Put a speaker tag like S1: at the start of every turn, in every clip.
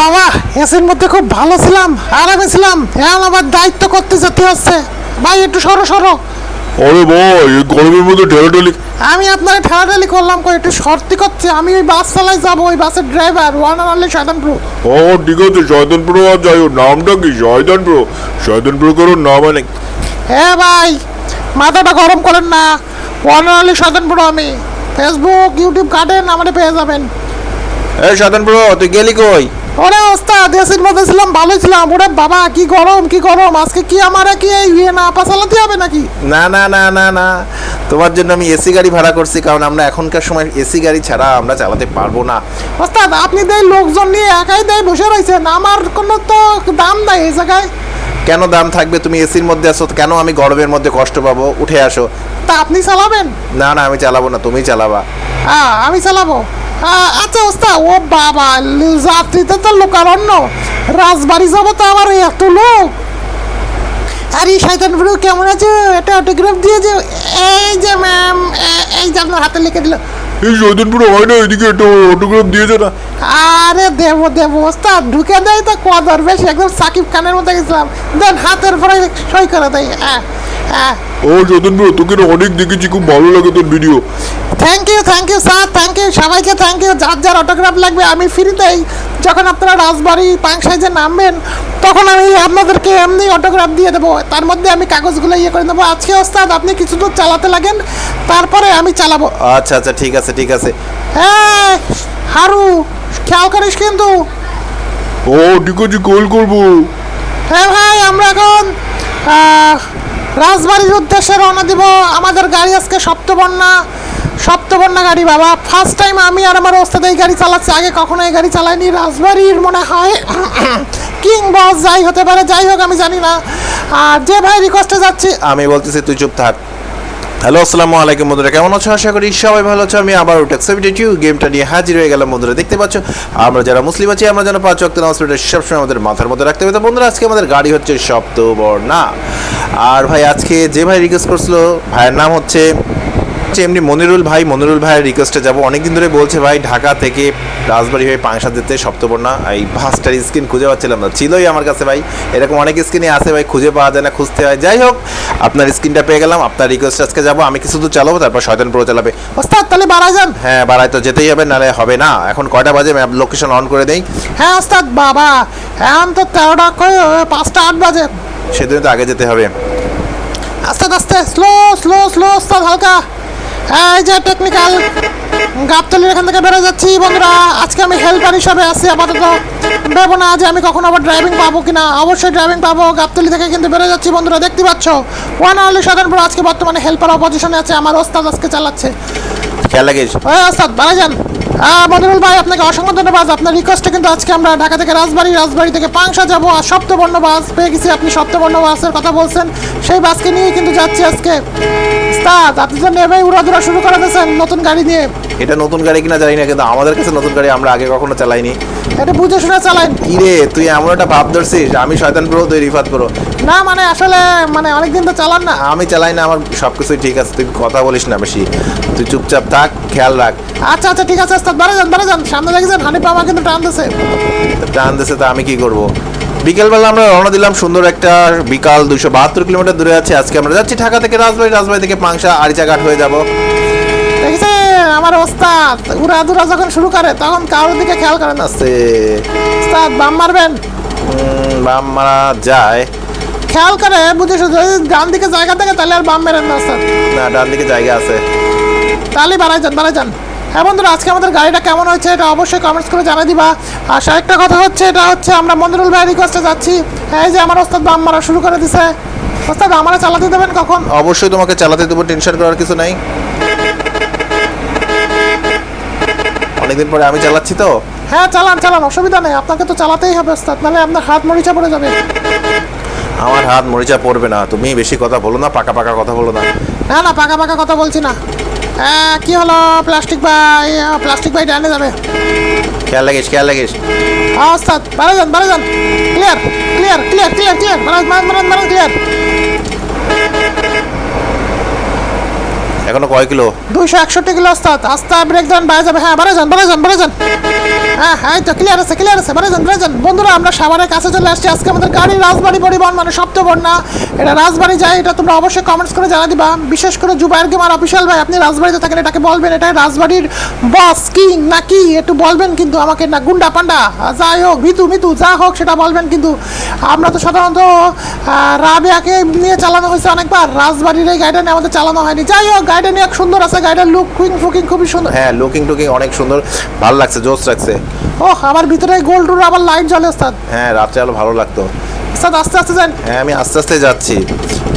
S1: বাবা এসির মধ্যে খুব ভালো ছিলাম আরামে ছিলাম এখন আবার দায়িত্ব করতে যেতে হচ্ছে। ভাই একটু সরো সরো।
S2: আরে ভাই এই গরমের মধ্যে ঠেলাঠেলি
S1: আমি আপনার ঠেলাঠালি করলাম কই একটু সর্তি করছে। আমি ওই বাস চালাই যাব ওই বাসের ড্রাইভার ওয়ান আর অনলি শয়তানপুর
S2: ও ঠিক আছে শয়তানপুর আর যাই হোক নামটা কি? শয়তানপুর শয়তানপুর করো নাম অনেক
S1: হ্যাঁ ভাই মাথাটা গরম করেন না। ওয়ান আর অনলি শয়তানপুর আমি। ফেসবুক ইউটিউব কাটেন আমাদের পেয়ে যাবেন।
S3: এই শয়তানপুর তুই গেলি কই?
S1: ওরে ওস্তাদ এসির মধ্যে ছিলাম ভালোই ছিলাম। ওরে বাবা কি গরম কি গরম। আজকে কি আমার কি এই ইয়ে না পা চালাতে হবে নাকি?
S3: না না না না না। তোমার জন্য আমি এসি গাড়ি ভাড়া করছি কারণ আমরা এখনকার সময় এসি গাড়ি ছাড়া আমরা চালাতে পারব না।
S1: ওস্তাদ আপনি দেয় লোকজন নিয়ে একাই দেয় বসে রয়েছেন আমার কোনো তো দাম নাই এই জায়গায়।
S3: কেন দাম থাকবে? তুমি এসির মধ্যে আসো কেন আমি গরমের মধ্যে কষ্ট পাবো? উঠে আসো।
S1: তা আপনি চালাবেন?
S3: না না আমি চালাবো না তুমি চালাবা।
S1: হ্যাঁ আমি চালাবো। আচ্ছা ওস্তাদ ও বাবা যাত্রীতে তো লোকারণ্য। রাজবাড়ি যাব তো আমার এত লোক। আরে শয়তান ব্রু কেমন আছো? একটা অটোগ্রাফ দিয়ে যে এই যে ম্যাম এই যে আপনার হাতে লিখে দিল।
S2: এই শয়তানপুর হয় না এদিকে একটা অটোগ্রাফ দিয়েছে না।
S1: আরে দেবো দেবো ওস্তাদ ঢুকে দেয় তো কদর বেশি একদম সাকিব খানের মতো গেছিলাম। দেন হাতের পরে সই করে দেয়। হ্যাঁ
S2: ও শয়তানপুর তোকে অনেক দেখেছি খুব ভালো লাগে তোর video
S1: thank you thank you sir thank you সবাইকে থ্যাংক ইউ যার যার অটোগ্রাফ লাগবে আমি ফ্রিতেই যখন আপনারা রাজবাড়ি পাংসাইজে নামবেন তখন আমি আপনাদেরকে এমনি অটোগ্রাফ দিয়ে দেবো। তার মধ্যে আমি কাগজগুলো ইয়ে করে দেবো। আজকে ওস্তাদ আপনি কিছু দূর চালাতে লাগেন তারপরে আমি চালাবো।
S3: আচ্ছা আচ্ছা ঠিক আছে ঠিক আছে।
S1: হ্যাঁ হারু খেয়াল করিস কিন্তু।
S2: ও ঠিক আছে কল করব।
S1: হ্যাঁ ভাই আমরা এখন রাজবাড়ির উদ্দেশ্যে রওনা দিব। আমাদের গাড়ি আজকে সপ্তবর্ণা। সপ্তবর্ণা গাড়ি বাবা। ফার্স্ট টাইম আমি আর আমার ওস্তাদ এই গাড়ি চালাচ্ছি। আগে কখনো এই গাড়ি চালাইনি। রাজবাড়ির মনে হয়। কিং বস যাই হতে পারে, যাই হোক, আমি জানি না। আর যে ভাই রিকোয়েস্টে যাচ্ছি,
S3: আমি বলতেছি, তুই চুপ থাক। হ্যালো আসসালামু আলাইকুম, বন্ধুরা। কেমন আছো? আশা করি সবাই ভালো আছো। আমি আবার টেক্সিভিটি টু গেমটা নিয়ে হাজির হয়ে গেলাম, বন্ধুরা। দেখতে পাচ্ছ, আমরা যারা মুসলিম আছি, আমরা যেন পাঁচ ওয়াক্ত নামাজ সবসময় আমাদের মাথার মধ্যে রাখতে হবে। তো বন্ধুরা, আজকে আমাদের গাড়ি হচ্ছে সপ্তবর্ণা। আর ভাই, আজকে যে ভাই রিকোয়েস্ট করছিল, ভাইয়ের নাম হচ্ছে হচ্ছে এমনি মনিরুল ভাই মনিরুল ভাইয়ের রিকোয়েস্টে যাব। অনেকদিন ধরে বলছে ভাই ঢাকা থেকে রাজবাড়ি হয়ে পাংশা যেতে সপ্তবর্ণা এই বাসটার স্ক্রিন খুঁজে পাচ্ছিলাম না। ছিলই আমার কাছে ভাই। এরকম অনেক স্ক্রিনই আছে ভাই খুঁজে পাওয়া যায় না খুঁজতে হয়। যাই হোক আপনার স্ক্রিনটা পেয়ে গেলাম আপনার রিকোয়েস্ট আজকে যাব। আমি কিছু দূর চালাবো তারপর শয়তান প্রো চালাবে।
S1: ওস্তাদ তাহলে বাড়া যান।
S3: হ্যাঁ বাড়ায় তো যেতেই হবে নাহলে হবে না। এখন কয়টা বাজে? ম্যাপ লোকেশন অন করে দেই।
S1: হ্যাঁ ওস্তাদ বাবা এখন তো তেরোটা কই পাঁচটা আট বাজে।
S3: সেদিন তো আগে যেতে হবে।
S1: আস্তে আস্তে স্লো স্লো স্লো ওস্তাদ হালকা। এই যে টেকনিক্যাল গাবতলির এখান থেকে বেরো যাচ্ছি বন্ধুরা। আজকে আমি হেল্পার হিসাবে আছি আপাতত। ভেবো না যে আমি কখনো আবার ড্রাইভিং পাবো কিনা। অবশ্যই ড্রাইভিং পাবো গাবতলি থেকে কিন্তু বেরো যাচ্ছি বন্ধুরা দেখতে পাচ্ছ? ওয়ান আর্লি সাধারণপুর আজকে বর্তমানে হেল্পার অপজিশনে আছে আমার ওস্তাদ আজকে চালাচ্ছে।
S3: খেয়াল লাগিস
S1: ওস্তাদ বাড়া যান। মনিরুল ভাই, আপনাকে অসংখ্য ধন্যবাদ। আপনার রিকোয়েস্টে কিন্তু আজকে আমরা ঢাকা থেকে রাজবাড়ি রাজবাড়ি থেকে পাংশা যাব। আর সপ্তবর্ণ বাস পেয়ে গেছি আপনি সপ্তবর্ণ বাসের কথা বলছেন। সেই বাসকে নিয়ে কিন্তু যাচ্ছি আজকে। ওস্তাদ আপনি তো নেবে উড়াধুরা শুরু করে নতুন গাড়ি নিয়ে
S3: এটা নতুন গাড়ি কিনা জানি না কিন্তু আমাদের কাছে নতুন গাড়ি আমরা আগে কখনো চালাইনি।
S1: এটা বুঝে শুনে চালাইন।
S3: কি রে তুই এমন একটা ভাব ধরছিস আমি শয়তান প্রো তুই রিফাত প্রো
S1: না মানে আসলে মানে অনেকদিন তো চালান না।
S3: আমি চালাই না আমার সব কিছুই ঠিক আছে তুই কথা বলিস না বেশি। তুই চুপচাপ থাক খেয়াল রাখ।
S1: আচ্ছা আচ্ছা ঠিক আছে ওস্তাদ বাড়া যান বাড়া যান। সামনে দেখেছেন হানিফ মামা কিন্তু টানতেছে
S3: টান দেশে তো আমি কি করব? বিকেলবেলা আমরা রওনা দিলাম সুন্দর একটা বিকাল দুশো বাহাত্তর কিলোমিটার দূরে আছে। আজকে আমরা যাচ্ছি ঢাকা থেকে রাজবাড়ি রাজবাড়ি থেকে পাংশা আরিচাঘাট হয়ে যাব।
S1: আমার ওস্তাদ। উড়াধুরা যখন শুরু করে তখন কারোর দিকে খেয়াল করে না।
S3: আস্তে
S1: ওস্তাদ বাম মারবেন?
S3: বাম মারা যায়।
S1: খেয়াল করে বুঝে ডান দিকে জায়গা থাকে তাহলে আর বাম মেরেন না স্যার
S3: না ডান দিকে জায়গা আছে।
S1: তাহলে বাড়াই যান বাড়াই যান। হ্যাঁ বন্ধুরা আজকে আমাদের গাড়িটা কেমন হয়েছে এটা অবশ্যই কমেন্টস করে জানিয়ে দিবা। আর আরেকটা কথা হচ্ছে এটা হচ্ছে আমরা মন্দিরুল ভাই রিকোয়েস্টে যাচ্ছি। এই যে আমার ওস্তাদ বাম মারা শুরু করে দিছে। ওস্তাদ আমরা চালাতে দেবেন কখন?
S3: অবশ্যই তোমাকে চালাতে দেবো টেনশন করার কিছু নাই। অনেকদিন পরে আমি চালাচ্ছি তো।
S1: হ্যাঁ চালান চালান অসুবিধা নেই। আপনাকে তো চালাতেই হবে ওস্তাদ নাহলে আপনার হাত মরিচা পড়ে যাবে।
S3: আমার হাত মরিচা পড়বে না। তুমি বেশি কথা বলো না পাকা পাকা কথা বলো না।
S1: না না পাকা পাকা কথা বলছি না। কি হলো? প্লাস্টিক ভাই প্লাস্টিক ভাই ডানে যাবে।
S3: খেয়াল লাগিস খেয়াল লাগিস
S1: ওস্তাদ বাড়া যান বাড়া যান। Clear clear clear clear clear মারান মারান মারান ক্লিয়ার
S3: এখনও কয় কিলো?
S1: দুইশো একষট্টি কিলো আস্তা আস্তে ব্রেক দেন বাড়া যাবে হ্যাঁ বাড়া যান বাড়া যান বাড়া যান। হ্যাঁ হ্যাঁ তো ক্লিয়ার আছে ক্লিয়ার আছে। বেড়ে যান বন্ধুরা, আমরা সাভারের কাছে চলে আসছি। আজকে আমাদের গাড়ি রাজবাড়ি পরিবহন মানে সপ্তবর্ণা এটা রাজবাড়ি যায়, এটা তোমরা অবশ্যই কমেন্টস করে জানা দিবা। বিশেষ করে জুবাইর গেমার অফিসিয়াল ভাই, আপনি রাজবাড়িতে থাকেন, এটাকে বলবেন এটা রাজবাড়ির বস কিং? নাকি একটু বলবেন কিন্তু আমাকে, না, গুন্ডা পান্ডা। যাই হোক মিতু মিতু, যা হোক, সেটা বলবেন কিন্তু আমরা তো সাধারণত রাবেয়াকে নিয়ে চালানো হয়েছে অনেকবার। রাজবাড়ির এই গাড়িটা নিয়ে আমাদের চালানো হয়নি। যাই হোক, গাড়িটা নিয়ে সুন্দর আছে, গাড়িটার লুক ফুকিং খুবই সুন্দর।
S3: হ্যাঁ লুকিং টুকিং অনেক সুন্দর। ভালো লাগছে জোস লাগছে।
S1: ওহ আবার ভিতরে গোল টুর আবার লাইট জ্বলে স্যার
S3: হ্যাঁ রাত্রে আলো ভালো লাগতো।
S1: ওস্তাদ আস্তে আস্তে যান।
S3: হ্যাঁ আমি আস্তে আস্তে যাচ্ছি।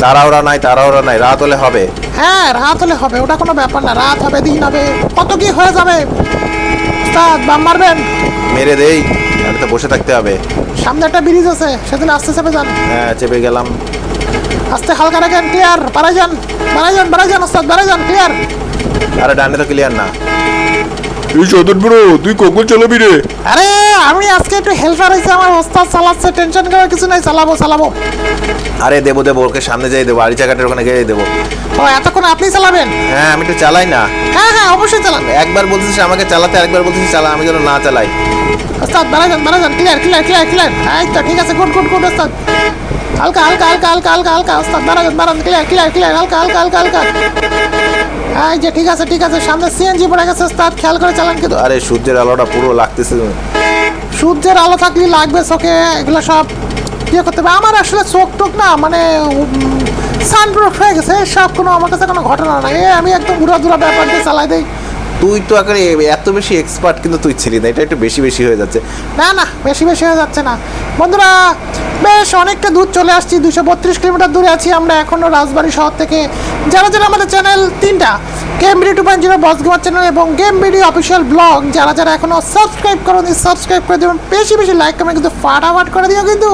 S3: তাড়াহুড়া নাই তাড়াহুড়া নাই রাত হলে হবে।
S1: হ্যাঁ রাত হলে হবে ওটা কোনো ব্যাপার না রাত হবে দিন হবে কত কি হয়ে যাবে? ওস্তাদ বাম মারবেন?
S3: মেরে দেই আমি তো বসে থাকতে হবে।
S1: সামনে একটা ব্রিজ আছে সেদিন আস্তে চেপে যান।
S3: হ্যাঁ চেপে গেলাম।
S1: আস্তে হালকা রাখেন ক্লিয়ার বাড়াই যান বাড়াই যান বাড়াই যান ওস্তাদ বাড়াই যান ক্লিয়ার
S3: আরে ডানে তো ক্লিয়ার না।
S2: এই সদন ব্রো তুই কখন চালাবি রে?
S1: আরে আমি আজকে একটু হেল্পার হয়েছে আমার ওস্তাদ চালাচ্ছে টেনশন করার কিছু নাই চালাবো চালাবো।
S3: আরে দেবো দেবো ওকে সামনে যাই দেবো আড়ি চাকাটের ওখানে গিয়ে দেবো।
S1: ও এতক্ষণ আপনি চালাবেন?
S3: হ্যাঁ আমি একটু চালাই না।
S1: হ্যাঁ হ্যাঁ অবশ্যই চালান।
S3: একবার বলতেছিস আমাকে চালাতে একবার বলতেছিস চালা আমি যেন না চালাই।
S1: ওস্তাদ বাড়াই যান ক্লিয়ার ক্লিয়ার ক্লিয়ার ক্লিয়ার এই তো ঠিক আছে গুড গুড গুড ওস্তাদ। হালকা হালকা হালকা হালকা হালকা হালকা ওস্তাদ যান বাড়ান ক্লিয়ার ক্লিয়ার ক্লিয়ার হালকা হালকা হালকা হালকা। এই যে ঠিক আছে ঠিক আছে সামনে সিএনজি পড়ে গেছে তার খেয়াল করে চালান কিন্তু।
S3: আরে সূর্যের আলোটা পুরো লাগতেছে
S1: সূর্যের আলো থাকলে লাগবে চোখে এগুলো সব ইয়ে করতে হবে। আমার আসলে চোখ টোক না মানে সানপ্রুফ হয়ে গেছে সব কোনো আমার কাছে কোনো ঘটনা নাই। এ আমি একদম উড়া দুরা ব্যাপার দিয়ে চালাই দিই।
S3: তুই তো আকারে এত বেশি এক্সপার্ট কিন্তু তুই ছিলি না, এটা একটু বেশি বেশি হয়ে যাচ্ছে।
S1: না না, বেশি বেশি হয়ে যাচ্ছে না। বন্ধুরা, বেশ অনেকটা দূর চলে আসছি দুশো বত্রিশ কিলোমিটার দূরে আছি আমরা এখনও রাজবাড়ি শহর থেকে। যারা যারা আমাদের চ্যানেল তিনটা game BD two point zero boss gamer channel এবং গেম বিডি অফিসিয়াল ব্লগ যারা যারা এখনও সাবস্ক্রাইব করোনি সাবস্ক্রাইব করে দেবেন। বেশি বেশি লাইক কমেন্ট কিন্তু ফাটাফাট করে দিও কিন্তু।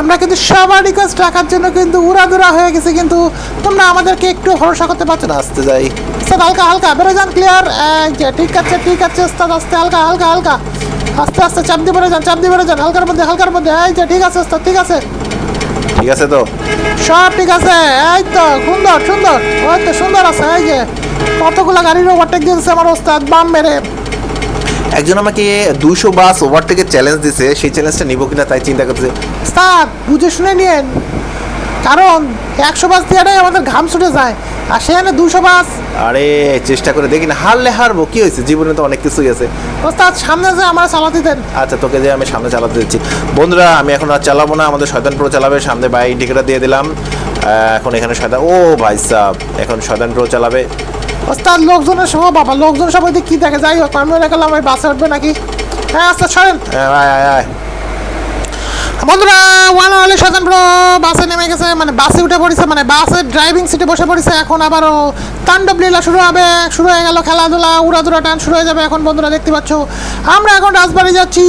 S1: আমরা কিন্তু সবার রিকোয়েস্ট রাখার জন্য কিন্তু উড়াদুরা হয়ে গেছে কিন্তু। তোমরা আমাদেরকে একটু ভরসা করতে পারছ না?
S3: আসতে যাই।
S1: স্যার হালকা হালকা বেরো যান ক্লিয়ার ঠিক আছে ঠিক আছে ওস্তাদ আস্তে হালকা হালকা হালকা। আস্তে আস্তে চাপ দিয়ে বেরো যান চাপ দিয়ে বেরো যান হালকার মধ্যে হালকার মধ্যে। এই যে ঠিক আছে ওস্তাদ ঠিক আছে।
S3: ঠিক আছে তো।
S1: সব ঠিক আছে এই তো সুন্দর সুন্দর ওই তো সুন্দর আছে এই যে। কতগুলো গাড়ির ওভারটেক দিয়েছে আমার ওস্তাদ? বাম মেরে।
S3: একজন আমাকে দুইশো বাস ওভারটেকের চ্যালেঞ্জ দিছে সেই চ্যালেঞ্জটা নিব কিনা তাই চিন্তা করছে
S1: ওস্তাদ বুঝে শুনে নিয়েন। কারণ একশো বাস দিয়ে আমাদের ঘাম ছুটে যায় আর সেখানে দুশো বাস।
S3: আরে চেষ্টা করে দেখি না হারলে হারবো কি হয়েছে? জীবনে তো অনেক কিছুই আছে।
S1: ওস্তাদ সামনে যে আমার চালাতে দেন।
S3: আচ্ছা তোকে যে আমি সামনে চালাতে দিচ্ছি। বন্ধুরা আমি এখন আর চালাবো না আমাদের শয়তান প্রো চালাবে সামনে বাই ইন্ডিকেটার দিয়ে দিলাম। এখন এখানে শয়তান ও ভাই সাহ এখন শয়তান প্রো চালাবে।
S1: ওস্তাদ লোকজনের সহ বাবা লোকজন সবাই দিয়ে কি দেখে? যাই হোক আমি মনে করলাম ওই বাসে উঠবে নাকি? হ্যাঁ আচ্ছা সরেন।
S3: হ্যাঁ, আয় আয় আয়।
S1: বন্ধুরা ওয়ান স্বতন্ত্র বাসে নেমে গেছে মানে বাসে উঠে পড়েছে মানে বাসের ড্রাইভিং সিটে বসে পড়েছে এখন আবারও তাণ্ডব লীলা শুরু হবে শুরু হয়ে গেল খেলাধুলা উড়াদুরা টান শুরু হয়ে যাবে এখন বন্ধুরা দেখতে পাচ্ছ। আমরা এখন রাজবাড়ি যাচ্ছি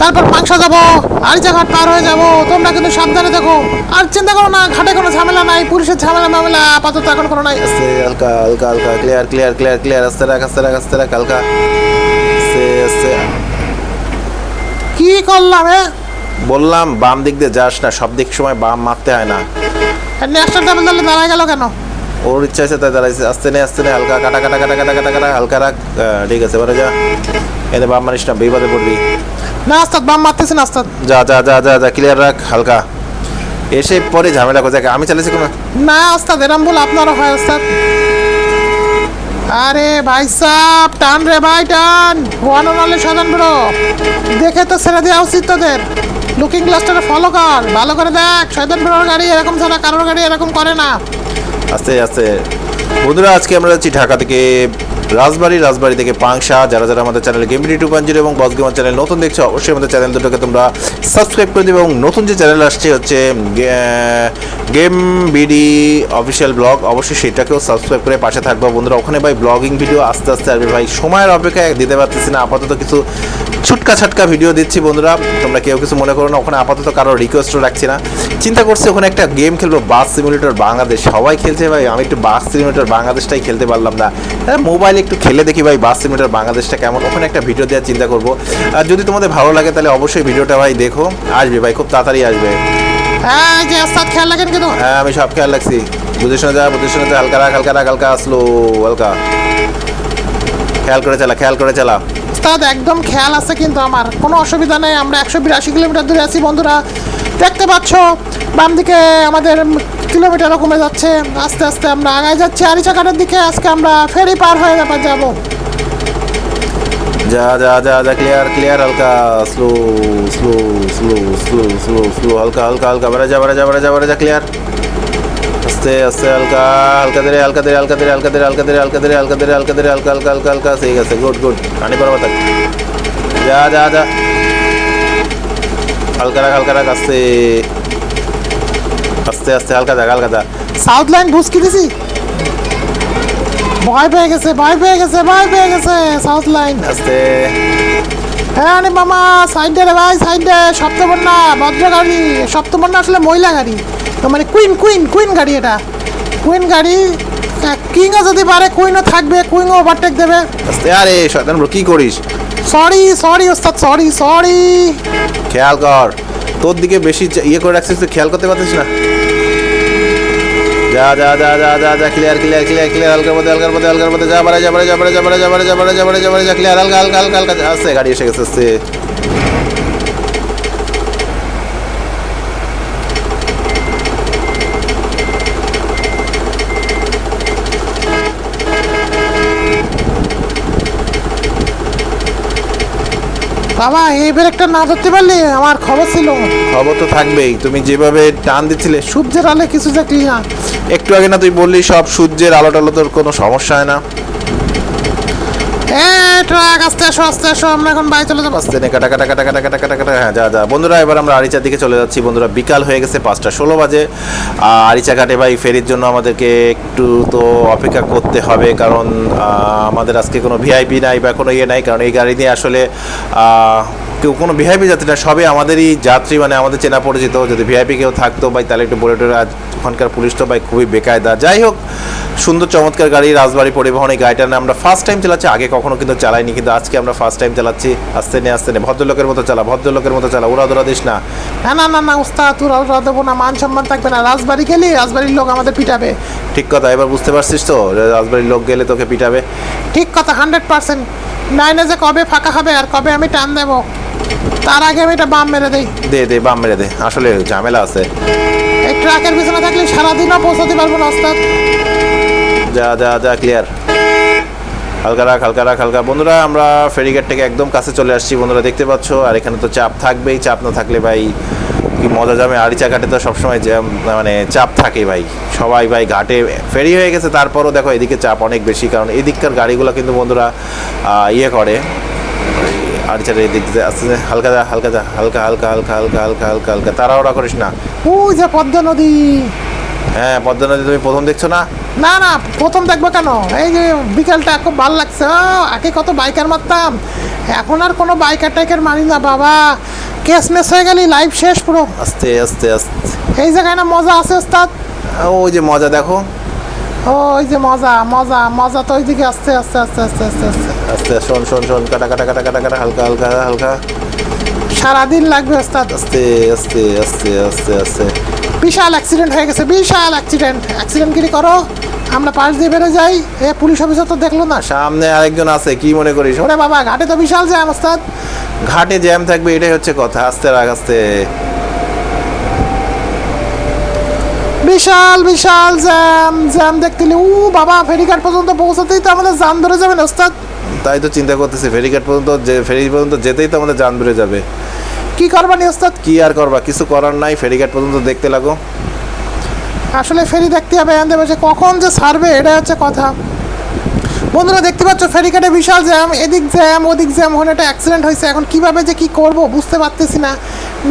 S1: তারপর মাংসা যাব আরিচা ঘাট পার হয়ে যাব তোমরা কিন্তু সাবধানে দেখো। আর চিন্তা করো না ঘাটে কোনো ঝামেলা নাই পুলিশের ঝামেলা মামেলা আপাতত এখন কোনো নাই।
S3: হালকা হালকা হালকা ক্লিয়ার ক্লিয়ার ক্লিয়ার ক্লিয়ার আস্তে রাখ আস্তে রাখ আস্তে রাখ হালকা।
S1: কি করলাম এ?
S3: বললাম বাম দিক দিয়ে যাস না সব দিক সময় বাম মারতে হয় না।
S1: ন্যাশনাল দলে দাঁড়ায় গেল কেন?
S3: ওর ইচ্ছা আছে তাই দাঁড়াইছে আস্তে নে আস্তে নে হালকা কাটা কাটা কাটা কাটা কাটা কাটা হালকা রাখ। ঠিক আছে এবারে যা। এতে বাম মারিস না বিপদে পড়বি।
S1: না আস্তাদ বাম মারতেছি না আস্তাদ
S3: যা যা যা যা যা ক্লিয়ার রাখ হালকা। এসে পরে ঝামেলা করে আমি চালিয়েছি কোনো?
S1: না ওস্তাদ এরম ভুল আপনারও হয় ওস্তাদ। আরে ভাই সাহ টান রে ভাই টান। ওয়ান অনলি সাধারণ ব্রো দেখে তো ছেড়ে দেওয়া উচিত তোদের। লুকিং গ্লাসটাকে ফলো কর ভালো করে দেখ। শয়তান ব্রোর গাড়ি এরকম ছাড়া কারোর গাড়ি এরকম করে না।
S3: আস্তে আস্তে। বন্ধুরা আজকে আমরা যাচ্ছি ঢাকা থেকে রাজবাড়ি রাজবাড়ি থেকে পাংশা। যারা যারা আমাদের channel game two point zero এবং বস গেমার চ্যানেল নতুন দেখছ, অবশ্যই আমাদের চ্যানেল দুটোকে তোমরা সাবস্ক্রাইব করে দেবে। এবং নতুন যে চ্যানেল আসছে, হচ্ছে গেম বিডি অফিসিয়াল ব্লগ অবশ্যই সেটাকেও সাবস্ক্রাইব করে পাশে থাকব। বন্ধুরা, ওখানে ভাই ব্লগিং ভিডিও আস্তে আস্তে আসবে। ভাই, সময়ের অপেক্ষায় দিতে পারতেছি না। আপাতত কিছু ছুটকা ছাটকা ভিডিও দিচ্ছি, বন্ধুরা। তোমরা কেউ কিছু মনে করো না, ওখানে আপাতত কারও রিকোয়েস্টও রাখছি না। চিন্তা করছি, ওখানে একটা গেম খেলব বাস সিমুলেটর বাংলাদেশ সবাই খেলছে ভাই, আমি একটু বাস সিমুলেটর বাংলাদেশটাই খেলতে পারলাম না। মোবাইলে একটু খেলে দেখি ভাই বাস সিমুলেটর বাংলাদেশটা কেমন? ওখানে একটা ভিডিও দেওয়ার চিন্তা করব। আর যদি তোমাদের ভালো লাগে তাহলে অবশ্যই ভিডিওটা ভাই দেখো। আসবে ভাই খুব তাড়াতাড়ি আসবে।
S1: হ্যাঁ যে খেয়াল রাখেন কিন্তু।
S3: হ্যাঁ আমি সব খেয়াল রাখছি। বুঝে শোনা যা বুঝে শোনা যা। হালকা রাখ হালকা রাখ হালকা আসলো হালকা। খেয়াল করে চালা খেয়াল করে চালা।
S1: ওস্তাদ একদম খেয়াল আছে কিন্তু আমার। কোনো অসুবিধা নেই আমরা একশো বিরাশি কিলোমিটার দূরে আছি বন্ধুরা। দেখতে পাচ্ছ? বাম দিকে আমাদের কিলোমিটারও কমে যাচ্ছে, আস্তে আস্তে আমরা আগায় যাচ্ছি। আরিচাঘাটের দিকে আজকে আমরা ফেরি পার হয়ে ব্যাপার যাব।
S3: যা যা যা যা ক্লিয়ার ক্লিয়ার হালকা slow slow slow slow slow slow হালকা হালকা হালকা বারে যা বারে যা বারে যা বারে যা ক্লিয়ার আস্তে আস্তে, হালকা হালকা ধীরে হালকা ধীরে হালকা ধীরে হালকা ধীরে হালকা ধীরে হালকা ধীরে হালকা ধীরে হালকা ধীরে, হালকা হালকা হালকা হালকা, ঠিক আছে গুড গুড বরাবর থাক যা যা যা। হালকা রাখ হালকা রাখ, আস্তে। আস্তে আস্তে হালকা থাক হালকা থাক
S1: সাউথ লাইন ভুসকি দিছি। ভয় পেয়ে গেছে ভয় পেয়ে গেছে ভয় পেয়ে গেছে সাউথ লাইন
S3: আস্তে।
S1: হ্যাঁ আরে মামা সাইডে রে ভাই সাইডে সপ্তবর্ণা ভদ্র গাড়ি সপ্তবর্ণা আসলে মহিলা গাড়ি। তো মানে কুইন কুইন কুইন গাড়ি এটা। কুইন গাড়ি কিংও যদি পারে কুইনও থাকবে কুইনও ওভারটেক দেবে।
S3: আস্তে আরে শয়তান bro, কি করিস?
S1: সরি সরি ওস্তাদ সরি সরি
S3: খেয়াল কর তোর দিকে বেশি ইয়ে করে রাখছিস তুই খেয়াল করতে পারছিস না। যা যা যা যা যা যা ক্লিয়ার ক্লিয়ার ক্লিয়ার ক্লিয়ার হালকার মধ্যে হালকার মধ্যে হালকার মধ্যে, যা বারে যা বারে যা বারে যা বারে যা বারে যা বারে যা বারে যা বারে যা ক্লিয়ার হালকা হালকা হালকা হালকা আসছে, গাড়ি এসে গেছে, আসছে।
S1: বাবা এই ব্রেকটা না ধরতে পারলে আমার খবর ছিল।
S3: খবর তো থাকবেই। তুমি যেভাবে টান দিচ্ছিলে,
S1: সূর্যের আলো কিছু দেখলি না।
S3: একটু আগে না তুই বললি সব সূর্যের আলো টালো তোর কোনো সমস্যা হয় না।
S1: ট্রাক আস্তে আসো আস্তে আসো, আমরা এখন বাড়ি চলে যাব।
S3: আস্তে হ্যাঁ যা যা। বন্ধুরা, এবার আমরা আরিচার দিকে চলে যাচ্ছি। বন্ধুরা, বিকাল হয়ে গেছে পাঁচটা ষোলো বাজে। আর আরিচা ঘাটে ভাই ফেরির জন্য আমাদেরকে একটু তো অপেক্ষা করতে হবে, কারণ আমাদের আজকে কোনো ভিআইপি নাই বা কোনো ইয়ে নাই, কারণ এই গাড়ি নিয়ে আসলে কেউ কোনো ভিআইপি যাত্রী না, সবই আমাদেরই যাত্রী মানে আমাদের চেনা পরিচিত। যদি ভিআইপি কেউ থাকতো ভাই, তাহলে একটু বলে ওখানকার পুলিশ তো ভাই খুবই বেকায়দা। যাই হোক সুন্দর চমৎকার গাড়ি রাজবাড়ি পরিবহন এই গাড়িটা নিয়ে আমরা ফার্স্ট টাইম চালাচ্ছি আগে কখনো কিন্তু চালাইনি কিন্তু আজকে আমরা ফার্স্ট টাইম চালাচ্ছি। আস্তে নে আস্তে নে। ভদ্রলোকের মতো চালা ভদ্রলোকের মতো চালা। ওরা দোরা দিস না।
S1: না না না না উস্তাদ তোরা ওরা দেবো না। মান সম্মান থাকবে না। রাজবাড়ি গেলি রাজবাড়ির লোক আমাদের পিটাবে।
S3: ঠিক কথা এবার বুঝতে পারছিস তো? রাজবাড়ির লোক গেলে তোকে পিটাবে।
S1: ঠিক কথা হান্ড্রেড পার্সেন্ট নাইনে যে কবে ফাঁকা হবে আর কবে আমি টান দেবো তার আগে আমি এটা বাম মেরে দেই।
S3: দে দে বাম মেরে দে। আসলে ঝামেলা আছে।
S1: এই ট্রাকের পিছনে থাকলে সারাদিনও পৌঁছাতে পারব না ওস্তাদ
S3: যা যা যা ক্লিয়ার হালকা রাখ হালকা রাখ হালকা বন্ধুরা আমরা ফেরিঘাট থেকে একদম কাছে চলে আসছি বন্ধুরা দেখতে পাচ্ছ আর এখানে তো চাপ থাকবেই চাপ না থাকলে ভাই কি মজা যাবে আরিচা ঘাটে তো সবসময় মানে চাপ থাকে ভাই সবাই ভাই ঘাটে ফেরি হয়ে গেছে তারপরও দেখো এদিকে চাপ অনেক বেশি কারণ এদিককার গাড়িগুলো কিন্তু বন্ধুরা ইয়ে করে আরিচার এদিক দিয়ে আস্তে হালকা যা হালকা যা হালকা হালকা হালকা হালকা হালকা হালকা হালকা তাড়াহুড়া করিস না
S1: ওই যে পদ্মা নদী
S3: হ্যাঁ পদ্মা নদী তুমি প্রথম দেখছ না?
S1: না না প্রথম দেখব কেন? এই যে বিকালটা খুব ভালো লাগছে। আগে কত বাইকার মারতাম। এখন আর কোনো বাইকার টাইকার মারি না বাবা। কেস মেস হয়ে গেলি লাইফ শেষ পুরো।
S3: আস্তে আস্তে আস্তে।
S1: এই জায়গায় না মজা আছে ওস্তাদ?
S3: ওই যে মজা দেখো।
S1: ও ওই যে মজা মজা মজা তো ওইদিকে আস্তে আস্তে আস্তে আস্তে আস্তে আস্তে।
S3: আস্তে শোন শোন শোন কাটা কাটা কাটা কাটা কাটা হালকা হালকা হালকা।
S1: সারাদিন লাগবে ওস্তাদ।
S3: আস্তে আস্তে আস্তে আস্তে আস্তে।
S1: বিশাল অ্যাক্সিডেন্ট হয়ে গেছে বিশাল অ্যাক্সিডেন্ট অ্যাক্সিডেন্ট কি করো? আমরা পাশ দিয়ে বেরো যাই। এ পুলিশ অফিসার তো দেখল না।
S3: সামনে আরেকজন আছে কি মনে করিস?
S1: ওরে বাবা ঘাটে তো বিশাল জ্যাম ওস্তাদ।
S3: ঘাটে জ্যাম থাকবে এটাই হচ্ছে কথা আস্তে রাখ আস্তে।
S1: বিশাল বিশাল জ্যাম জ্যাম দেখতে উ বাবা ফেরিঘাট পর্যন্ত পৌঁছাতেই তো আমাদের জান ধরে যাবেন ওস্তাদ।
S3: তাই তো চিন্তা করতেছি ফেরিঘাট পর্যন্ত যে ফেরি পর্যন্ত যেতেই তো আমাদের জান বেড়ে যাবে।
S1: কি করবানি ওস্তাদ?
S3: কি আর করবা? কিছু করার নাই ফেরিঘাট পর্যন্ত দেখতে লাগো।
S1: আসলে ফেরি দেখতে হবে আনতে বসে কখন যে ছাড়বে এটা হচ্ছে কথা। বন্ধুরা দেখতে পাচ্ছ ফেরিঘাটে বিশাল জ্যাম এদিক জ্যাম ওদিক জ্যাম ওখানে একটা অ্যাক্সিডেন্ট হয়েছে। এখন কীভাবে যে কি করব বুঝতে পারতেছি না।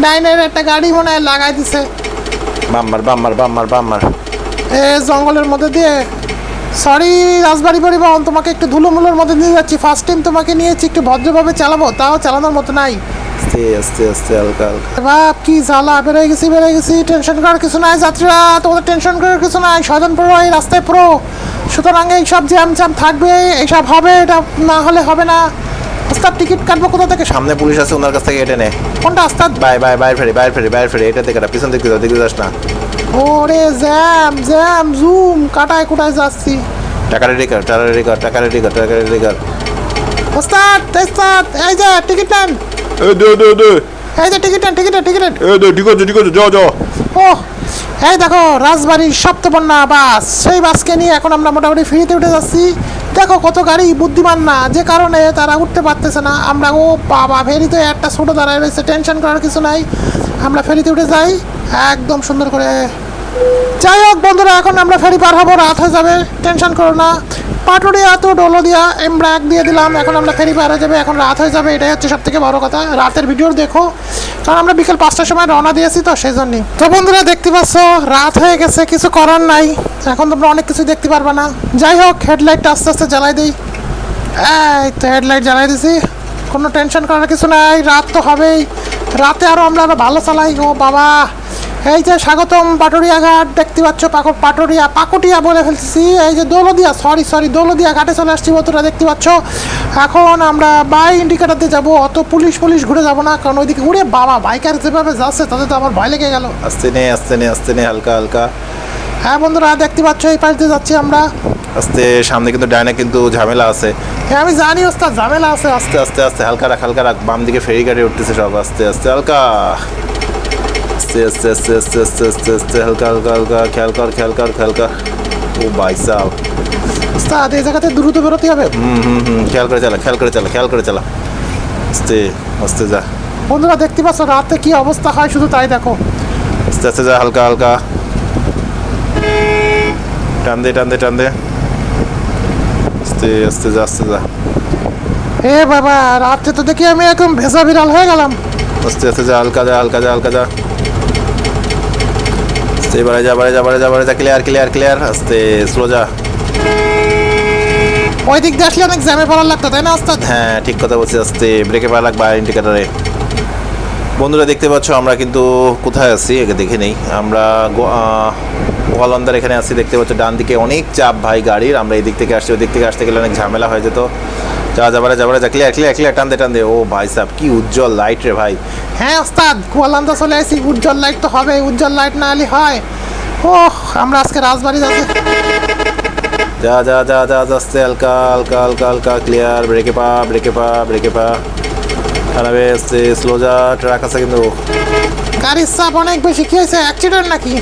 S1: ডাইনের একটা গাড়ি মনে হয় লাগাই দিছে।
S3: বাম্মার বাম্মার বাম্মার বাম্মার।
S1: এ জঙ্গলের মধ্যে দিয়ে। সরি রাজবাড়ি পরিবহন তোমাকে একটু ধুলোমুলোর মধ্যে নিয়ে যাচ্ছি। ফার্স্ট টাইম তোমাকে নিয়েছি একটু ভদ্রভাবে চালাবো তাও চালানোর মতো নাই।
S3: আস্তে আস্তে আস্তে হালকা হালকা।
S1: বাপ কি জ্বালা? বেরোয় গেছি বেরোয় গেছি টেনশন করার কিছু নাই যাত্রীরা তোমাদের টেনশন করার কিছু নাই। স্বজন পুরো এই রাস্তায় পুরো। সুতরাং এইসব জ্যাম জ্যাম থাকবে এইসব হবে এটা না হলে হবে না। ওস্তাদ টিকিট কাটবো কোথা থেকে?
S3: সামনে পুলিশ আছে ওনার কাছ থেকে এটা নে।
S1: কোনটা ওস্তাদ
S3: বাই বাই বাইরে ফেরি বাইরে ফেরি বাইরে ফেরি এটা কাটা পিছন দিকে যাও যাস না।
S1: ওরে জ্যাম জ্যাম জুম কাটায় কুটায় যাচ্ছি।
S3: টাকা রেডি কর টাকা রেডি কর টাকা রেডি কর টাকা রেডি কর
S1: ওস্তাদ ওস্তাদ এই যে টিকিট নেন।
S2: এ দে দে দে।
S1: এই যে টিকিট টিকিট টিকিট
S2: এ দে ঠিক আছে ঠিক আছে যা যা
S1: ও এই দেখো রাজবাড়ির সপ্তপন্না বাস। সেই বাসকে নিয়ে এখন আমরা মোটামুটি ফ্রিতে উঠে যাচ্ছি। দেখো কত গাড়ি বুদ্ধিমান না যে কারণে তারা উঠতে পারতেছে না। আমরা ও বাবা ফেরিতে একটা ছোটো দাঁড়ায় রয়েছে টেনশন করার কিছু নাই। আমরা ফেরিতে উঠে যাই একদম সুন্দর করে। যাই হোক বন্ধুরা এখন আমরা ফেরি পার হব রাত হয়ে যাবে টেনশন করো না। পাটুরিয়া তো ডোলো দিয়া এমব্রাক দিয়ে দিলাম, এখন আমরা ফেরি পার হয়ে যাবে, এখন রাত হয়ে যাবে, এটাই হচ্ছে সব থেকে বড় কথা। রাতের ভিডিও দেখো, কারণ আমরা বিকেল পাঁচটার সময় রওনা দিয়েছি তো সেই জন্যই তো বন্ধুরা, দেখতে পাচ্ছ, রাত হয়ে গেছে, কিছু করার নাই, এখন তোমরা অনেক কিছু দেখতে পারবে না। যাই হোক হেডলাইটটা আস্তে আস্তে জ্বালাই দিই। এই তো হেডলাইট জ্বালাই দিছি, কোনো টেনশন করার কিছু নাই, রাত তো হবেই। রাতে আরও আমরা আরও ভালো চালাই, ও বাবা। এই যে স্বাগতম পাটুরিয়া ঘাট দেখতে পাচ্ছ পাকো পাটুরিয়া পাকুটিয়া বলে ফেলছি এই যে দৌলদিয়া সরি সরি দৌলদিয়া ঘাটে চলে আসছি বন্ধুরা দেখতে পাচ্ছ? এখন আমরা বাই ইন্ডিকেটার দিয়ে যাব অত পুলিশ পুলিশ ঘুরে যাব না কারণ ওইদিকে ঘুরে বাবা বাইকার যেভাবে যাচ্ছে তাতে তো আমার ভয় লেগে গেল।
S3: আস্তে নে আস্তে নে আস্তে নে হালকা হালকা।
S1: হ্যাঁ বন্ধুরা দেখতে পাচ্ছ এই পাশ দিয়ে যাচ্ছি আমরা।
S3: আস্তে সামনে কিন্তু ডাইনে কিন্তু ঝামেলা আছে।
S1: হ্যাঁ আমি জানি ওস্তাদ ঝামেলা আছে। আস্তে
S3: আস্তে আস্তে আস্তে হালকা রাখ হালকা রাখ বাম দিকে ফেরি গাড়ি উঠতেছে সব আস্তে আস্তে হালকা। আস্তে আস্তে আস্তে আস্তে আস্তে আস্তে আস্তে হালকা হালকা হালকা খেয়াল কর খেয়াল কর খেয়াল কর ও ভাই সাহ
S1: এই জায়গাতে দ্রুত বেরোতে হবে
S3: হুম হুম হুম খেয়াল করে চালা খেয়াল করে চালা খেয়াল করে চালা আস্তে আস্তে যা
S1: বন্ধুরা দেখতে পাচ্ছ রাতে কি অবস্থা হয় শুধু তাই দেখো
S3: আস্তে আস্তে যা হালকা হালকা টান দে টান দে টান দে আস্তে আস্তে যা আস্তে যা
S1: এ বাবা রাতে তো দেখি আমি একদম ভেজা বিড়াল হয়ে গেলাম
S3: আস্তে আস্তে যা হালকা যা হালকা যা হালকা যা আস্তে বাড়ে যা বাড়ে যা বাড়ে যা বাড়ে যা ক্লিয়ার ক্লিয়ার ক্লিয়ার আস্তে স্লো যা।
S1: ওই দিক দিয়ে আসলে অনেক জ্যামে পড়ার লাগতো তাই না আস্তে
S3: হ্যাঁ ঠিক কথা বলছি আস্তে ব্রেকে পড়া লাগবে ইন্ডিকেটারে বন্ধুরা দেখতে পাচ্ছ আমরা কিন্তু কোথায় আছি? একে দেখে নেই। আমরা গোয়ালন্দার এখানে আছি দেখতে পাচ্ছ ডান দিকে অনেক চাপ ভাই গাড়ির। আমরা এই দিক থেকে আসছি ওই দিক থেকে আসতে গেলে অনেক ঝামেলা হয়ে যেত। যা যাবারে যাবারে যা ক্লিয়ার ক্লিয়ার ক্লিয়ার টান দে টান দে। ও ভাই সাহেব কি উজ্জ্বল লাইট রে ভাই।
S1: হ্যাঁ ওস্তাদ কুয়ালান্দা চলে আসি। উজ্জ্বল লাইট তো হবে উজ্জ্বল লাইট না হলে হয়। ওহ আমরা আজকে রাজবাড়ি যাচ্ছি
S3: যা যা যা যা যা আস্তে হালকা হালকা হালকা হালকা ক্লিয়ার ব্রেকে পা ব্রেকে পা ব্রেকে পা। টানাবে আস্তে স্লো যা ট্রাক আছে কিন্তু।
S1: গাড়ির চাপ অনেক বেশি কি হয়েছে? অ্যাক্সিডেন্ট নাকি?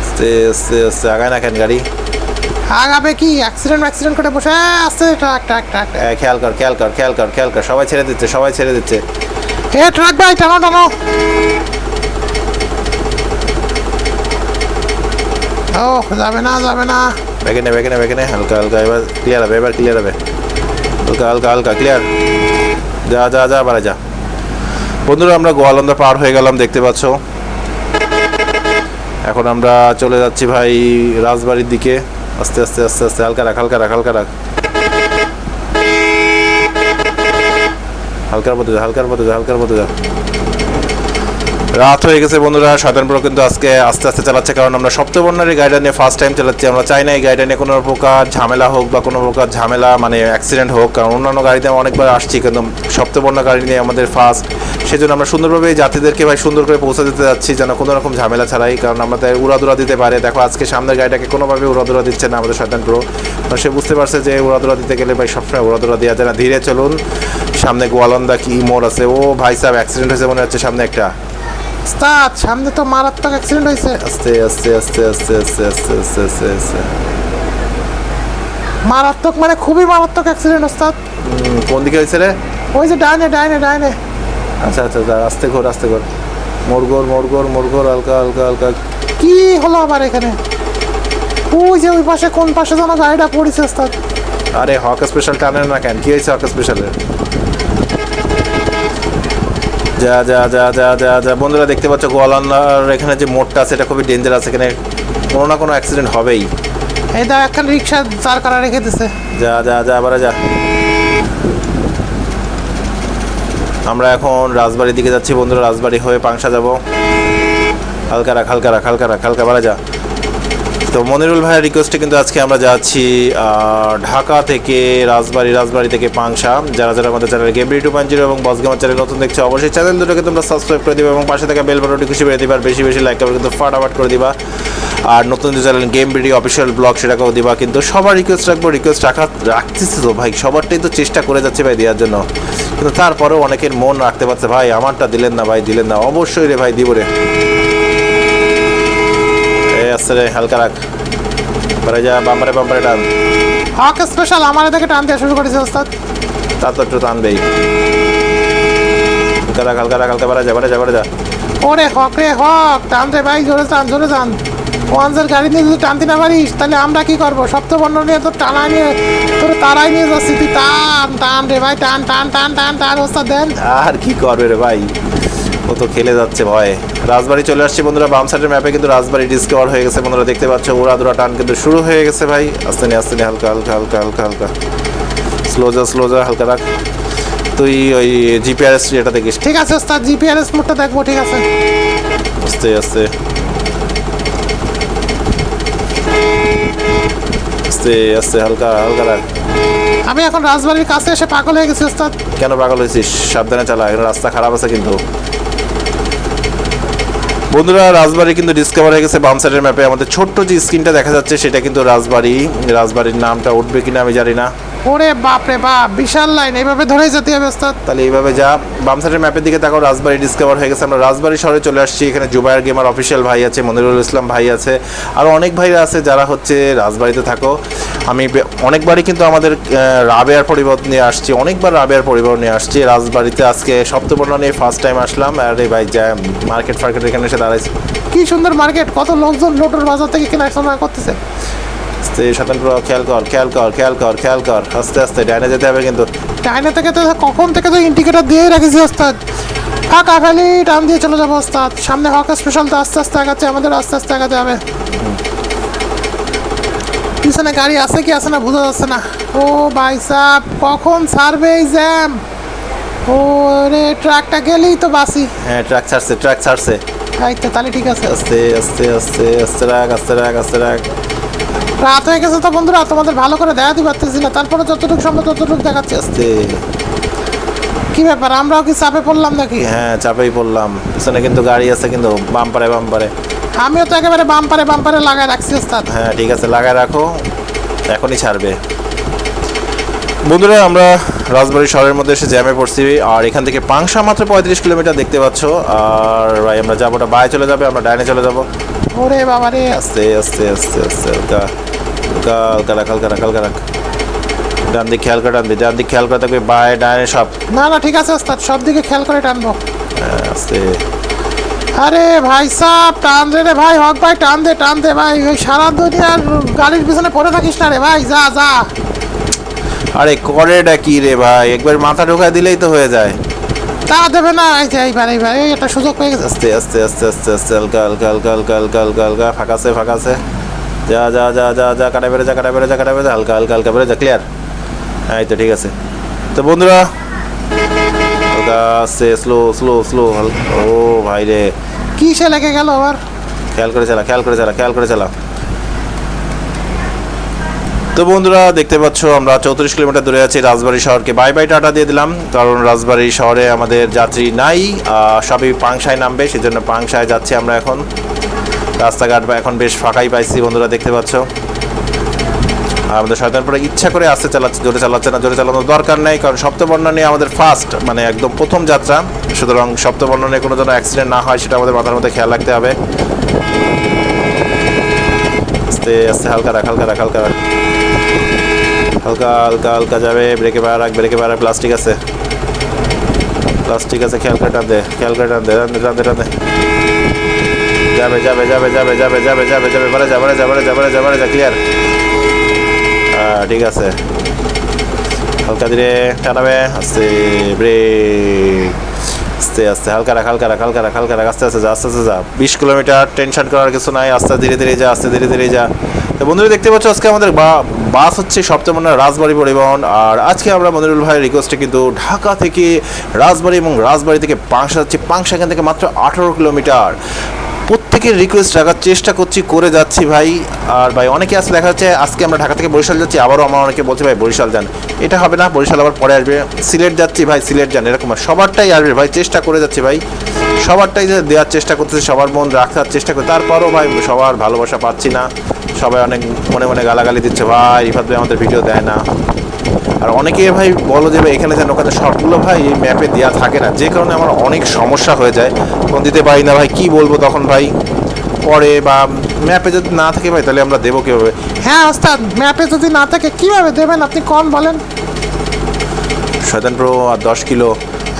S3: আস্তে আস্তে আস্তে আগায় না কেন গাড়ি?
S1: আগাবে কি? অ্যাক্সিডেন্ট অ্যাক্সিডেন্ট করে বসে আসছে ট্রাক ট্রাক ট্রাক
S3: খেয়াল কর খেয়াল কর খেয়াল কর খেয়াল কর সবাই ছেড়ে দিচ্ছে সবাই ছেড়ে দিচ্ছে।
S1: এ ট্রাক ভাই টানো টানো। ও যাবে না যাবে না।
S3: ব্যাগে নে ব্যাগে নে ব্যাগে নে হালকা হালকা এবার ক্লিয়ার হবে এবার ক্লিয়ার হবে। হালকা হালকা হালকা ক্লিয়ার যা যা যা, বাড়ি, যা। বন্ধুরা, আমরা গোয়ালন্দা পার হয়ে গেলাম, দেখতে পাচ্ছ। এখন আমরা চলে যাচ্ছি ভাই রাজবাড়ির দিকে। আস্তে আস্তে আস্তে আস্তে, হালকা রাখ হালকা রাখ হালকা রাখ। হালকার মধ্যে যা, হালকার মধ্যে যা, হালকার মধ্যে যা। রাত হয়ে গেছে বন্ধুরা শয়তানপুর কিন্তু আজকে আস্তে আস্তে চালাচ্ছে, কারণ আমরা সপ্তবর্ণের গাড়িটা নিয়ে ফার্স্ট টাইম চালাচ্ছি। আমরা চাই না এই গাড়িটা নিয়ে কোনো প্রকার ঝামেলা হোক বা কোনো প্রকার ঝামেলা মানে অ্যাক্সিডেন্ট হোক। কারণ অন্যান্য গাড়িতে আমরা অনেকবার আসছি, কিন্তু সপ্তবর্ণ গাড়ি নিয়ে আমাদের ফার্স্ট সেজন্য আমরা সুন্দরভাবে যাত্রীদেরকে ভাই সুন্দর করে পৌঁছে দিতে যাচ্ছি, যেন কোনো রকম ঝামেলা ছাড়াই, কারণ আমাদের উড়াদুরা দিতে পারে। দেখো, আজকে সামনের গাড়িটাকে কোনোভাবে উড়াদুরা দিচ্ছে না আমাদের শয়তান প্রো সে বুঝতে পারছে যে উড়াদুরা দিতে গেলে ভাই সবসময় উড়াদুরা দেওয়া যায় না। ধীরে চলুন, সামনে গোয়ালন্দা কি মোড় আছে? ও ভাই সাহেব অ্যাক্সিডেন্ট হয়েছে মনে হচ্ছে সামনে একটা।
S1: ওস্তাদ সামনে তো মারাত্মক অ্যাক্সিডেন্ট হয়েছে
S3: আস্তে আস্তে আস্তে আস্তে আস্তে আস্তে আস্তে আস্তে আস্তে।
S1: মারাত্মক মানে খুবই মারাত্মক অ্যাক্সিডেন্ট ওস্তাদ
S3: কোন দিকে হয়েছে রে?
S1: ওই যে ডাইনে ডাইনে ডাইনে।
S3: আচ্ছা আচ্ছা আচ্ছা, আস্তে ঘোর আস্তে ঘোর। মোরগোর মোরগোর মোরগোর হালকা হালকা হালকা।
S1: কি হলো আবার এখানে? ওই যে ওই পাশে কোন পাশে যেন গাড়িটা পড়েছে ওস্তাদ
S3: আরে হক স্পেশাল টানেন না কেন? কি হয়েছে হক স্পেশালের যা যা যা যা যা যা। বন্ধুরা দেখতে পাচ্ছ গোয়ালান্নার এখানে যে মোড়টা আছে এটা খুবই ডেঞ্জারাস এখানে কোনো না কোনো অ্যাক্সিডেন্ট হবেই।
S1: এই দা একটা রিক্সা চার করা রেখে দিছে।
S3: যা যা যা আবার যা। আমরা এখন রাজবাড়ির দিকে যাচ্ছি বন্ধুরা রাজবাড়ি হয়ে পাংশা যাব। হালকা রাখ হালকা রাখ হালকা রাখ হালকা বাড়া যা। তো মনিরুল ভাইয়ের রিকোয়েস্টে কিন্তু আজকে আমরা যাচ্ছি ঢাকা থেকে রাজবাড়ি রাজবাড়ি থেকে পাংশা। যারা যারা আমাদের চ্যানেল গেমরি টু পয়েন্ট জিরো এবং বসগেমার চ্যানেল নতুন দেখছ, অবশ্যই চ্যানেল দুটোকে তোমরা সাবস্ক্রাইব করে দিবা এবং পাশে থাকা বেল বাটনটি খুশি বেড়ে দিবা, আর বেশি বেশি লাইক করে কিন্তু ফাটাফাট করে দিবা। আর নতুন যে channel game video official blog সেটাকেও দিবা। কিন্তু সবার রিকোয়েস্ট রাখব রিকোয়েস্ট রাখা রাখতেছি তো ভাই, সবারটাই তো চেষ্টা করে যাচ্ছে ভাই দেওয়ার জন্য। কিন্তু তারপরেও অনেকের মন রাখতে পারছে, ভাই, আমারটা দিলেন না, ভাই, দিলেন না। অবশ্যই রে ভাই, দিব রে। আসছে রে হালকা রাখ। পরে যা বাম্পারে বাম্পারে টান।
S1: হক স্পেশাল আমার দেখে টান দেওয়া শুরু করেছে ওস্তাদ।
S3: তা তো একটু টানবেই। হালকা রাখ হালকা রাখ হালকা বাড়া যা বাড়া যা বাড়া যা।
S1: ওরে হক রে হক টান রে ভাই জোরে টান জোরে টান। ওয়ানসের গাড়ি নিয়ে যদি টানতে না পারিস তাহলে আমরা কি করব? সপ্তবর্ণ নিয়ে তো টানা নিয়ে তোর তারাই নিয়ে যাচ্ছি তুই টান টান রে ভাই টান টান টান টান টান ওস্তাদ দেন।
S3: আর কি করবে রে ভাই? ও তো খেলে যাচ্ছে ভয়ে। রাজবাড়ি চলে আসছে বন্ধুরা, বাম সাইডের ম্যাপে কিন্তু রাজবাড়ি ডিসকভার হয়ে গেছে বন্ধুরা, দেখতে পাচ্ছ ওরা দুরা টান কিন্তু শুরু হয়ে গেছে ভাই। আস্তে নে আস্তে নে, হালকা হালকা হালকা হালকা হালকা। স্লো যা স্লো যা, হালকা রাখ। তুই ওই জিপিআরএস যেটা দেখিস।
S1: ঠিক আছে ওস্তাদ জিপিআরএস মোডটা দেখব, ঠিক আছে।
S3: আস্তে আস্তে। আস্তে আস্তে, হালকা হালকা রাখ।
S1: আমি এখন রাজবাড়ির কাছে এসে পাগল হয়ে গেছি, ওস্তাদ।
S3: কেন পাগল হয়েছিস? সাবধানে চালা, এখানে রাস্তা খারাপ আছে কিন্তু। বন্ধুরা, রাজবাড়ি কিন্তু ডিসকভার হয়ে গেছে বাম সাইডের ম্যাপে আমাদের ছোট্ট যে স্ক্রিনটা দেখা যাচ্ছে, সেটা কিন্তু রাজবাড়ি। রাজবাড়ির নামটা উঠবে কিনা আমি জানি না।
S1: ওরে বাপ রে বাপ বিশাল লাইন এইভাবে ধরেই যেতে হবে ওস্তাদ।
S3: তাহলে এইভাবে যা বাম সাইডের ম্যাপের দিকে তাকাও রাজবাড়ি ডিসকভার হয়ে গেছে। আমরা রাজবাড়ি শহরে চলে আসছি এখানে জুবায়ের গেমার অফিসিয়াল ভাই আছে মনিরুল ইসলাম ভাই আছে আর অনেক ভাইরা আছে যারা হচ্ছে রাজবাড়িতে থাকো। আমি অনেকবারই কিন্তু আমাদের রাবেয়ার পরিবর নিয়ে আসছি অনেকবার রাবেয়ার পরিবর নিয়ে আসছি। রাজবাড়িতে আজকে সপ্তবর্ণ নিয়ে ফার্স্ট টাইম আসলাম। আরে ভাই যা মার্কেট ফার্কেট এখানে এসে দাঁড়াইছি।
S1: কি সুন্দর মার্কেট কত লোকজন লোটোর বাজার থেকে কেনাশোনা করতেছে।
S3: আস্তে স্বতন্ত্র খেয়াল কর খেয়াল কর খেয়াল কর খেয়াল কর। আস্তে আস্তে ডাইনে যেতে হবে কিন্তু।
S1: চায়না থেকে তো কখন থেকে তো ইন্ডিকেটর দিয়ে রেখেছি ওস্তাদ। ফাঁকা ফেলি টান দিয়ে চলে যাব ওস্তাদ। সামনে হক স্পেশাল তো আস্তে আস্তে আগাচ্ছে আমাদের আস্তে আস্তে আগাতে হবে। পিছনে গাড়ি আছে কি আছে না বোঝা যাচ্ছে না। ও ভাই সাহ কখন সার্ভে জ্যাম? ও রে ট্রাকটা গেলেই তো বাসি
S3: হ্যাঁ ট্রাক ছাড়ছে ট্রাক ছাড়ছে।
S1: এই তো তাহলে ঠিক আছে।
S3: আস্তে আস্তে আস্তে আস্তে রাখ আস্তে রাখ আস্তে রাখ।
S1: রাত হয়ে গেছে তো বন্ধুরা তোমাদের ভালো করে দেখা দেখাতে পারতেছি না। তারপরে যতটুকু সম্ভব ততটুকু দেখাচ্ছি।
S3: আস্তে।
S1: কি ব্যাপার আমরাও কি চাপে পড়লাম নাকি?
S3: হ্যাঁ চাপেই পড়লাম। পিছনে কিন্তু গাড়ি আছে কিন্তু বাম্পারে বাম্পারে।
S1: আমিও তো একেবারে বাম্পারে বাম্পারে লাগায় রাখছি ওস্তাদ।
S3: হ্যাঁ ঠিক আছে লাগায় রাখো। এখনই ছাড়বে। বন্ধুরা আমরা রাজবাড়ি শহরের মধ্যে এসে জ্যামে পড়ছি। আর এখান থেকে পাংশা মাত্র পঁয়ত্রিশ কিলোমিটার দেখতে পাচ্ছ। আর ভাই আমরা যাব ওটা বায়ে চলে যাবে আমরা ডাইনে চলে যাব।
S1: ওরে বাবা রে
S3: আস্তে আস্তে আস্তে আস্তে। হালকা রাখ হালকা রাখ হালকা রাখ ডান দিক খেয়াল করে ডান দিক ডান দিক খেয়াল করে থাকবে বায়ে ডাইনে সব
S1: না না ঠিক আছে ওস্তাদ সব দিকে খেয়াল করে টানবো
S3: হ্যাঁ, আস্তে
S1: আরে ভাই সাহ টান দে রে ভাই হক ভাই টান দে টান দে ভাই ওই সারা দুনিয়ার গাড়ির পিছনে পড়ে থাকিস না রে ভাই যা যা
S3: আরে করেটা কি রে ভাই একবার মাথা ঢোকায় দিলেই তো হয়ে যায়
S1: তা দেবে না এই যে এইবার এইবার এই একটা সুযোগ পেয়ে গেছে
S3: আস্তে আস্তে আস্তে আস্তে আস্তে হালকা হালকা হালকা হালকা হালকা হালকা হালকা ফাঁকাছে ফাঁকাছে যা যা যা যা যা কাটা বেড়ে যা কাটা বেড়ে যা কাটা বেড়ে যা, হালকা হালকা হালকা বেড়ে যা ক্লিয়ার এই তো ঠিক আছে। তো বন্ধুরা হালকা আস্তে স্লো স্লো স্লো ও ভাই রে।
S1: কি সে লেগে গেল আবার?
S3: খেয়াল করে চালা খেয়াল করে চালা খেয়াল করে চালা। তো বন্ধুরা দেখতে পাচ্ছ আমরা চৌত্রিশ কিলোমিটার দূরে আছি রাজবাড়ি শহরকে। বাই বাই টাটা দিয়ে দিলাম। কারণ রাজবাড়ি শহরে আমাদের যাত্রী নাই সবই পাংশায় নামবে সেজন্য পাংশায় যাচ্ছি আমরা এখন। রাস্তাঘাট বা এখন বেশ ফাঁকাই পাইছি, বন্ধুরা দেখতে পাচ্ছ। আমাদের শয়তানপুরে ইচ্ছা করে আসতে চালাচ্ছে, জোরে চালাচ্ছে না, জোরে চালানোর দরকার নেই, কারণ সপ্তবর্ণ নিয়ে আমাদের ফার্স্ট মানে একদম প্রথম যাত্রা। সুতরাং সপ্তবর্ণ নিয়ে কোনো যেন অ্যাক্সিডেন্ট না হয়, সেটা আমাদের মাথার মধ্যে খেয়াল রাখতে হবে। আস্তে আস্তে, হালকা রাখ হালকা রাখ হালকা রাখ। হালকা হালকা হালকা যাবে ব্রেকে পাড়া রাখ ব্রেকে পাড়া প্লাস্টিক আছে। প্লাস্টিক আছে, খেয়াল করে টান দে, খেয়াল করে টান দে টান দে টান দে। যাবে যাবে যাবে যাবে যাবে যাবে যাবে যাবে বারে যা বারে যা বারে যা বারে যা বারে যা ক্লিয়ার ঠিক আছে। হালকা ধীরে টানাবে আস্তে ব্রেক আস্তে আস্তে, হালকা রাখ হালকা রাখ হালকা রাখ হালকা রাখ, আস্তে আস্তে যা, আস্তে আস্তে যা। বিশ কিলোমিটার টেনশন করার কিছু নাই, আস্তে, ধীরে ধীরে যা, আস্তে, ধীরে ধীরে যা। তো বন্ধুরা, দেখতে পাচ্ছ আজকে আমাদের বা- বাস হচ্ছে সপ্তমনা রাজবাড়ি পরিবহন। আর আজকে আমরা মনিরুল ভাইয়ের রিকোয়েস্টে কিন্তু ঢাকা থেকে রাজবাড়ি এবং রাজবাড়ি থেকে পাংশা যাচ্ছি পাংশা এখান থেকে মাত্র আঠারো কিলোমিটার। প্রত্যেকের রিকোয়েস্ট রাখার চেষ্টা করছি, করে যাচ্ছি ভাই। আর ভাই, অনেকে আসলে দেখা যাচ্ছে আজকে আমরা ঢাকা থেকে বরিশাল যাচ্ছি, আবারও আমার অনেকে বলছে, ভাই, বরিশাল যান। এটা হবে না, বরিশাল আবার পরে আসবে। সিলেট যাচ্ছি, ভাই, সিলেট যান, এরকম সবারটাই আসবে, ভাই, চেষ্টা করে যাচ্ছি, ভাই। সবারটাই যে দেওয়ার চেষ্টা করতেছি, সবার মন রাখার চেষ্টা করি। তারপরও, ভাই, সবার ভালোবাসা পাচ্ছি না। সবাই অনেক মনে মনে গালাগালি দিচ্ছে, ভাই ভাই আমাদের ভিডিও দেয় না। আর অনেকে, ভাই, বলো যে, ভাই, এখানে যেন ওখানে সবগুলো, ভাই, এই ম্যাপে দেওয়া থাকে না। যে কারণে আমার অনেক সমস্যা হয়ে যায়। তখন দিতে পারি না, ভাই, কি বলব তখন, ভাই? পরে বা ম্যাপে যদি না থাকে ভাই তাহলে আমরা দেবো কীভাবে?
S1: হ্যাঁ ওস্তাদ ম্যাপে যদি না থাকে কীভাবে দেবেন? আপনি কোন বলেন।
S3: শয়তান প্রো আর দশ কিলো।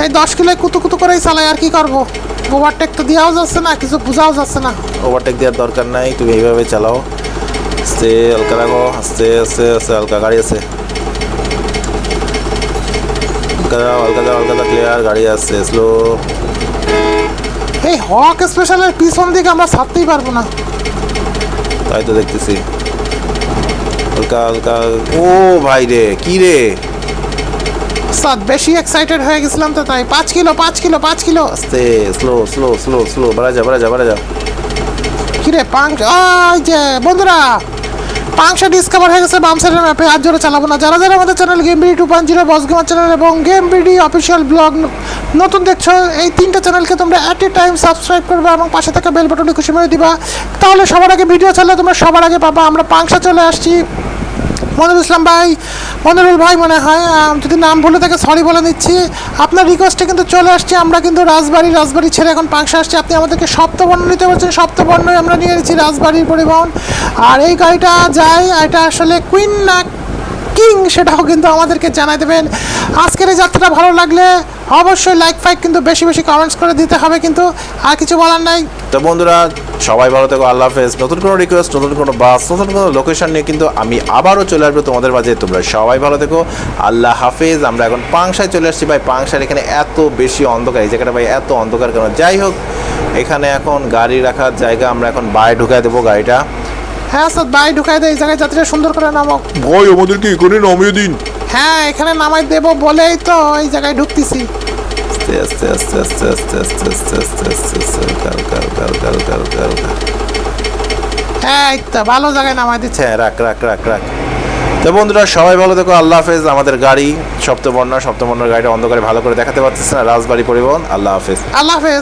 S1: এই দশ কিলো কুতু কুতু করেই চালাই আর কি করব? ওভারটেক তো দেওয়াও যাচ্ছে না কিছু বোঝাও যাচ্ছে না।
S3: ওভারটেক দেওয়ার দরকার নাই তুমি এইভাবে চালাও। আস্তে হালকা রাখো আস্তে আস্তে আস্তে হালকা গাড়ি আছে। হালকা যাও হালকা যাও হালকা যাও ক্লিয়ার গাড়ি আসছে স্লো
S1: এই হক স্পেশালের পিছন দিকে আমরা ছাড়তেই পারব না।
S3: তাই তো দেখতেছি। হালকা হালকা। ও ভাই রে কি রে?
S1: ওস্তাদ বেশি এক্সাইটেড হয়ে গেছিলাম তো তাই পাঁচ কিলো পাঁচ কিলো পাঁচ কিলো।
S3: আস্তে স্লো স্লো স্লো স্লো বাড়া যা বাড়া যা বাড়া যা।
S1: কিরে পাংশ ওই যে বন্ধুরা পাংশ ডিসকভার হয়ে গেছে বাম সাইডের ম্যাপে আর জোরে চালাবো না। যারা যারা আমাদের channel game BD two point zero boss gamer channel এবং গেম বিডি অফিসিয়াল ব্লগ নতুন দেখছ, এই তিনটা চ্যানেলকে তোমরা অ্যাট এ টাইম সাবস্ক্রাইব করবে এবং পাশে থাকা বেল বাটনে খুশি মেরে দিবা। তাহলে সবার আগে ভিডিও চাইলে তোমরা সবার আগে পাবা। আমরা পাংশা চলে আসছি। মনিরুল ইসলাম ভাই, মনিরুল ভাই মনে হয় যদি নাম ভুলে থাকে সরি বলে নিচ্ছি। আপনার রিকোয়েস্টে কিন্তু চলে আসছি। আমরা কিন্তু রাজবাড়ি রাজবাড়ি ছেড়ে এখন পাংশা আসছি। আপনি আমাদেরকে সপ্তবর্ণ নিতে বলছেন, সপ্তবর্ণই আমরা নিয়ে নিচ্ছি রাজবাড়ির পরিবহন। আর এই গাড়িটা যায়, এটা আসলে কুইন না কিং, সেটাও কিন্তু আমাদেরকে জানাই দেবেন। আজকের এই যাত্রাটা ভালো লাগলে অবশ্যই লাইক ফাইক কিন্তু বেশি বেশি কমেন্টস করে দিতে হবে কিন্তু, আর কিছু বলার নাই।
S3: তো বন্ধুরা, সবাই ভালো থেকো, আল্লাহ হাফেজ। নতুন কোনো রিকোয়েস্ট নতুন কোনো বাস নতুন কোনো লোকেশন নিয়ে কিন্তু আমি আবারও চলে আসব তোমাদের মাঝে। তোমরা সবাই ভালো থেকো, আল্লাহ হাফেজ। আমরা এখন পাংশায় চলে আসছি ভাই। পাংশার এখানে এত বেশি অন্ধকার, এই জায়গাটা ভাই এত অন্ধকার কেন? যাই হোক, এখানে এখন গাড়ি রাখার জায়গা আমরা এখন বাইরে ঢুকায় দেবো গাড়িটা।
S1: হ্যাঁ স্যার বাই ঢুকাই দেয় এই জায়গায় যাত্রীরা সুন্দর করে নামক
S2: ভাই আমাদেরকে এখানে নামিয়ে দিন
S1: হ্যাঁ এখানে নামাই দেবো বলেই তো এই জায়গায় ঢুকতেছি
S3: আস্তে আস্তে আস্তে
S1: হ্যাঁ তো ভালো জায়গায় নামাই দিচ্ছে
S3: আচ্ছা রাখ রাখ রাখ রাখ তো বন্ধুরা সবাই ভালো দেখো আল্লাহ হাফেজ আমাদের গাড়ি সপ্তবর্ণ সপ্তবর্ণের গাড়িটা অন্ধকারে ভালো করে দেখাতে পারতেছে না রাজবাড়ি পরিবহন আল্লাহ হাফেজ
S1: আল্লাহ হাফেজ